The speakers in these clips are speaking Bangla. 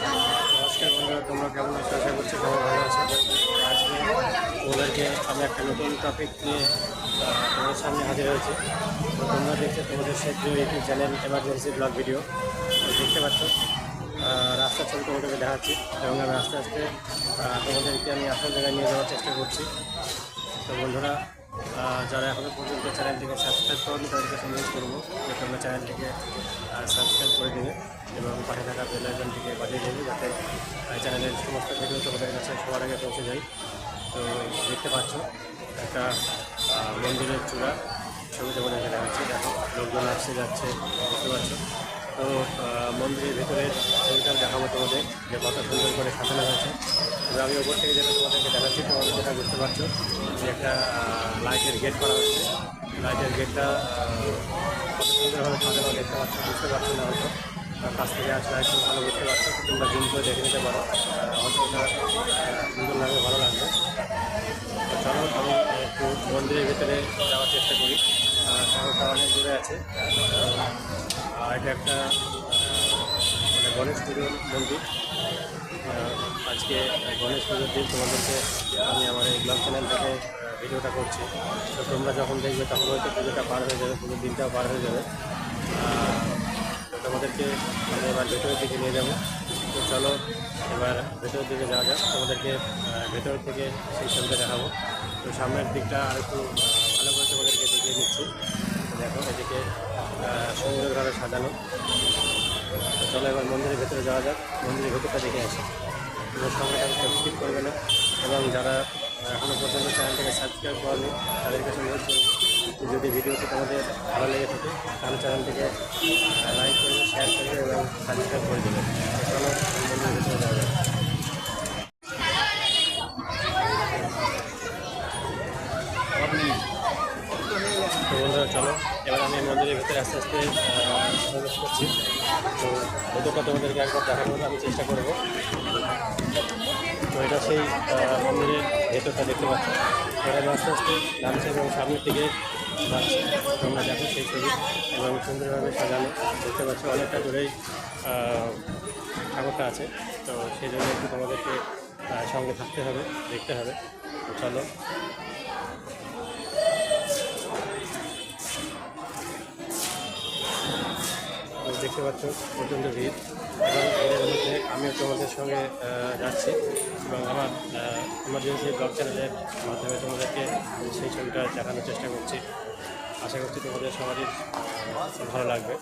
নমস্কার কেমন আছো? আশা করছি সবাই তোমাদেরকে আমি একটা নতুন টপিক নিয়ে তোমাদের সামনে হাজির হয়েছি। তোমরা দেখছ তোমাদের সে YouTube channel emergency blog video দেখতে পাচ্ছ রাস্তার ছবি তোমাদেরকে দেখাচ্ছি এবং আমি আস্তে আস্তে তোমাদেরকে আমি আসল জায়গায় নিয়ে যাওয়ার চেষ্টা করছি। তো বন্ধুরা যারা এখনও পর্যন্ত চ্যানেলটিকে সাবস্ক্রাইব করেনি, তাদেরকে অনুরোধ করব যে তোমরা চ্যানেলটিকে সাবস্ক্রাইব করে দেবে। এবং পাশে থাকা বেল আইকনটিকে বাজিয়ে দেবে যাতে চ্যানেলের সমস্ত ভিডিও তোমাদের কাছে সবার আগে পৌঁছে যায়। তো দেখতে পাচ্ছ, একটা মন্দিরের চূড়া ছবি তোমাদেরকে দেখাচ্ছি দেখো, লোকজন আসছে যাচ্ছে বুঝতে পারছ তো মন্দিরের ভেতরের ছবিটা দেখাবো তোমাদের, যে কত সুন্দর করে সাজানো হয়েছে। তবে আমি ওপর থেকে যেটা তোমাদেরকে দেখাচ্ছি, তোমাদের যেটা বুঝতে পারছ, যে একটা লাইটের গেট করা হচ্ছে লাইটের গেটটা কত সুন্দরভাবে সাজানো দেখতে পাচ্ছ, বুঝতে পারছ না হয়তো। কাছ থেকে আসলে একটু ভালো বুঝতে পারছ তোমরা জুম করে দেখে নিতে পারো। হয়তো সুন্দর লাগবে ভালো লাগবে। চলো, আমি একটু মন্দিরের ভেতরে যাওয়ার চেষ্টা করি। শহরটা অনেক দূরে আছে। আর এটা একটা মানে গণেশ পুজোর মন্দির। আজকে গণেশ পুজোর দিন তোমাদেরকে আমি আমার এই ব্লগ চ্যানেল থেকে ভিডিওটা করছি। তো তোমরা যখন দেখবে, তখন হয়তো পুজোটা পার হয়ে যাবে, পুজোর দিনটাও পার হয়ে যাবে। তোমাদেরকে আমি এবার ভেতরের দিকে নিয়ে যাব। তো চলো এবার ভেতরের দিকে যাওয়া যাক। তোমাদেরকে ভেতর থেকে সেই ছবিটা দেখাবো। তো সামনের দিকটা আর একটু ভালো করে তোমাদেরকে দেখিয়ে দিচ্ছি। দেখো, এদিকে সুন্দরভাবে সাজানো। তো চলো এবার মন্দিরের ভেতরে যাওয়া যাক। মন্দিরের ভেতরটা দেখে আসি। তোমার সময়টা স্কিপ করবে না। এবং যারা এখনও পর্যন্ত চ্যানেলটাকে সাবস্ক্রাইব করেনি তাদের কাছে অনুরোধ করব। যদি ভিডিওটি তোমাদের ভালো লেগে থাকে, তাহলে চ্যানেলটিকে লাইক করবে শেয়ার করবে এবং সাবস্ক্রাইব করে দেবে। চলো এবার আমি মন্দিরের ভেতরে আস্তে আস্তে প্রবেশ করছি। তো ভেতরটা তোমাদেরকে একবার দেখানোর আমি চেষ্টা করব। তো এটা সেই মন্দিরের ভেতরটা দেখতে পাচ্ছ। এবার আস্তে আস্তে নামছে এবং সামনের দিকে তোমরা দেখো সেই ছবি। এবং সুন্দরভাবে সাজানো। দেখতে পাচ্ছ অনেকটা দূরেই ঠাকুরটা আছে। তো সেই জন্য একটু তোমাদেরকে সঙ্গে থাকতে হবে, দেখতে হবে। চলো। দেখতে পাচ্ছ, প্রচণ্ড ভিড়। এবং মধ্যে আমিও তোমাদের সঙ্গে যাচ্ছি। এবং আমার এমার্জেন্সি ব্লগ চ্যানেলের মাধ্যমে তোমাদেরকে সেই ছবিটা দেখানোর চেষ্টা করছি। আশা করছি তোমাদের সবারই ভালো লাগবে।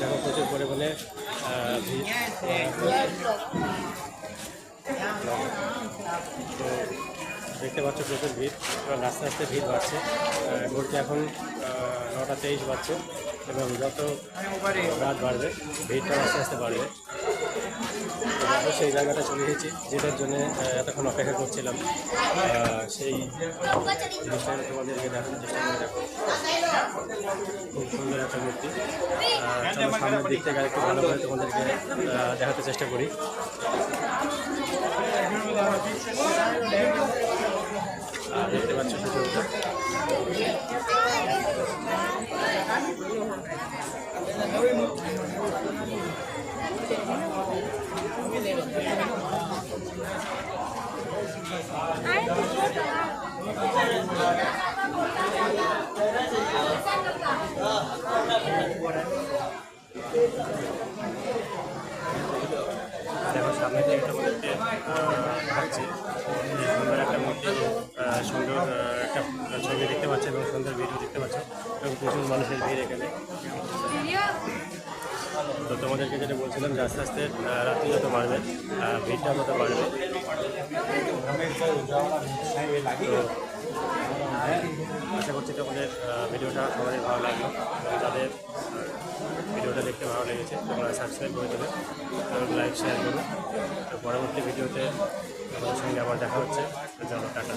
দেখো প্রচুর পরিমাণে ভিড়। তো দেখতে পাচ্ছ প্রচুর ভিড়। এবং আস্তে আস্তে ভিড় বাড়ছে। ঘুরতে এখন নটা তেইশ বাড়ছে এবং যত রাত বাড়বে ভিড়টা আস্তে আস্তে বাড়বে। সেই জায়গাটা চলে এসেছি, যেটার জন্য এতক্ষণ অপেক্ষা করছিলাম। সেই জিনিসটা তোমাদেরকে দেখানোর চেষ্টা করে দেখো। খুব সুন্দর একটা মূর্তি। সামনের দিক থেকে ভালো করে তোমাদেরকে দেখাতে চেষ্টা করি। আর দেখতে পাচ্ছ সুন্দরটা দেখো সামনে থেকে তোমাদেরকে দেখাচ্ছি যে একটা মূর্তি সুন্দর একটা ছবি দেখতে পাচ্ছে এবং সুন্দর ভিডিও দেখতে পাচ্ছে এবং প্রচুর মানুষের ভিড় এখানে। তো তোমাদেরকে যেটা বলছিলাম, যে আস্তে আস্তে রাত্রি যত বাড়বে ভিড়টা তত বাড়বে। আশা করছি তোমাদের ভিডিওটা সবারই ভালো লাগল। যাদের ভিডিওটা দেখতে ভালো লেগেছে, তোমরা সাবস্ক্রাইব করে দেবে। এবং লাইক শেয়ার করবে। তো পরবর্তী ভিডিওতে তোমাদের সঙ্গে আবার দেখা হচ্ছে। টাটা।